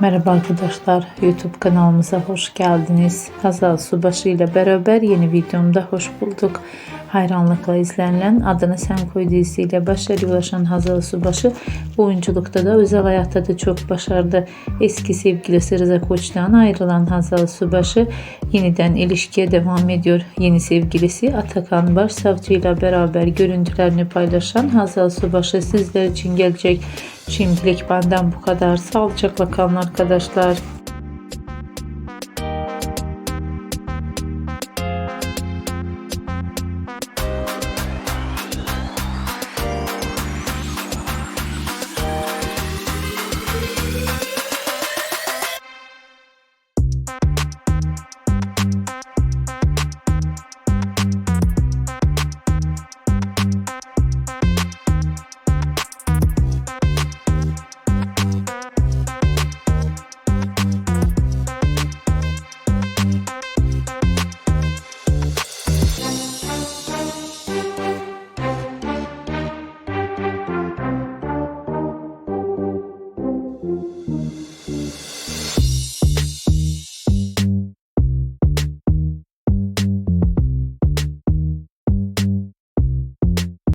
Merhaba arkadaşlar, YouTube kanalımıza hoş geldiniz. Hazal Subaşı ile beraber yeni videomda hoş bulduk. Hayranlıkla izlenilen Adını Sen Koy dizisiyle başarıya ulaşan Hazal Subaşı oyunculukta da özel hayatta da çok başarılı. Eski sevgilisi Rıza Koç'tan ayrılan Hazal Subaşı yeniden ilişkiye devam ediyor. Yeni sevgilisi Atakan Başsavcı ile beraber görüntülerini paylaşan Hazal Subaşı sizler için gelecek. Şimdilik benden bu kadar. Sağlıcakla kalın arkadaşlar.